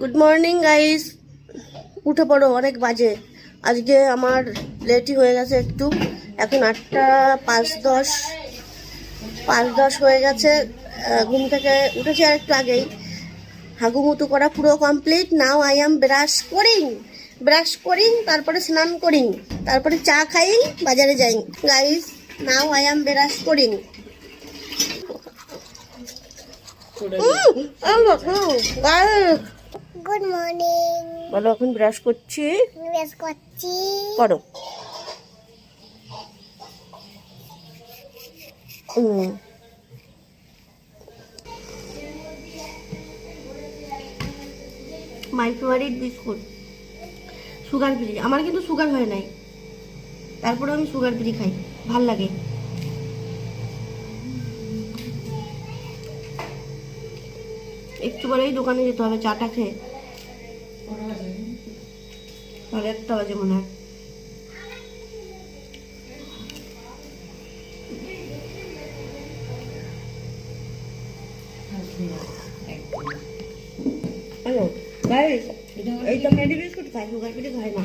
Good morning guys উঠে পড়ো, অনেক বাজে। আজকে আমার লেটই হয়ে গেছে একটু। এখন আটটা পাঁচ দশ পাঁচ দশ হয়ে গেছে। ঘুম থেকে উঠেছি আর একটু আগেই। হাগুমুতু করা পুরো complete now I am brush করিং। Brush করিং, তারপরে স্নান করিং। তারপরে চা খাই, বাজারে যাই। Guys now I am brush করিং। Good morning বলো এখন ব্রাশ করছি। বেশ করছি। করো। হুম my favourite biscuit. Sugar free আমার কিন্তু সুগার হয় নাই। তারপরে আমি সুগার ফ্রি খাই। ভালো লাগে। একটু পরেই দোকানে যেতে হবে চাটা খেয়ে। সাড়ে একটা বাজে মনে হয় হ্যালো গাইস এইটা মেডি বিস্কুট খাই সুগার ফ্রি খাই না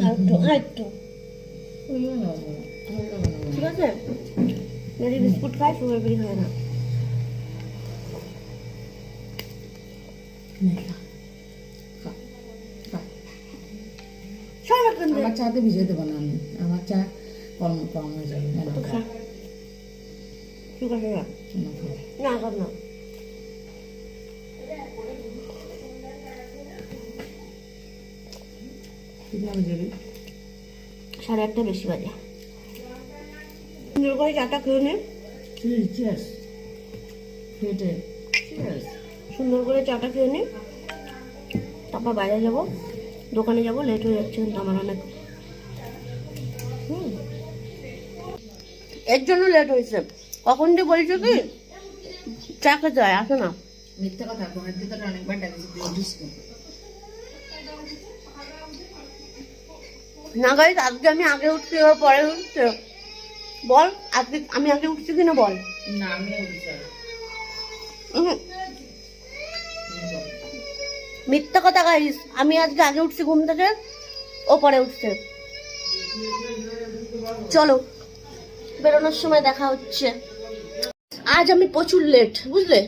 আরেকটু আরেকটু ঠিক আছে মেরি বিস্কুট খাই সুগার ফ্রি খায় না। আমার চাতে ভিজে দেবো না আমি। আমার চা কম কম হয়ে যাবে না না না সাড়ে আটটা বেশি বাজে। সুন্দর করে চাটা খেয়ে নে। চিয়ার্স সুন্দর করে চাটা খেয়ে নে। তারপর বাইরে যাব। দোকানে যাব লেট হয়ে যাচ্ছে কিন্তু আমার অনেক হুম। এর জন্য লেট হয়েছে। কখন যে বলছো কি? চা খেতে হয় আসো না। মিথ্যা কথা ঘরের ভিতরে অনেকবার ডাকিছি না। না গাইজ আজকে আমি আগে উঠছি পরে উঠছে। বল আজকে আমি আগে উঠছি কিনা বল। না আমি উঠিস মিথ্যা কথা গাইস আমি আজকে আগে উঠছি ঘুম থেকে ও পরে উঠছে। চলো বেরোনোর সময় দেখা হচ্ছে। আজ আমি প্রচুর লেট বুঝলে?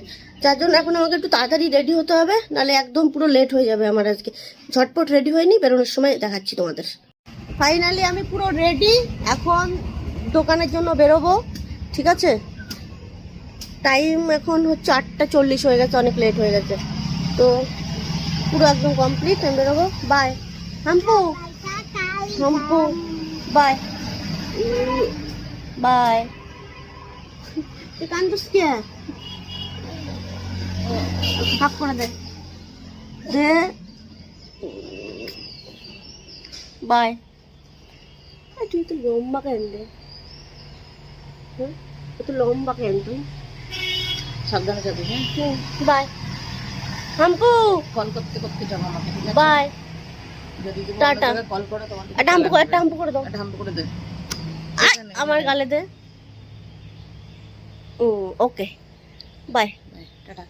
যার জন্য এখন আমাকে একটু তাড়াতাড়ি রেডি হতে হবে নাহলে একদম পুরো লেট হয়ে যাবে আমার আজকে। ঝটপট রেডি হয়নি বেরোনোর সময় দেখাচ্ছি তোমাদের। ফাইনালি আমি পুরো রেডি এখন দোকানের জন্য বেরোবো, ঠিক আছে? টাইম এখন হচ্ছে আটটা চল্লিশ হয়ে গেছে, অনেক লেট হয়ে গেছে। তো পুরো একদম কমপ্লিট আমি বেরোবো। বাই হাম্পু! হাম্পু! বাই বাই করে দে। বাই তুই তো লম্বা কেন হ্যাঁ লম্বা কেন তুই সাবধানে যাবি হ্যাঁ? বাই হাম্পু কল করতে করতে যাব আমাকে বাই টাটা। কল করে তোমাকে একটা হাম্পু করে একটা হাম্পু করে দাও। একটা হাম্প করে দে। আমার গালে দে। ও ওকে বাই টাটা।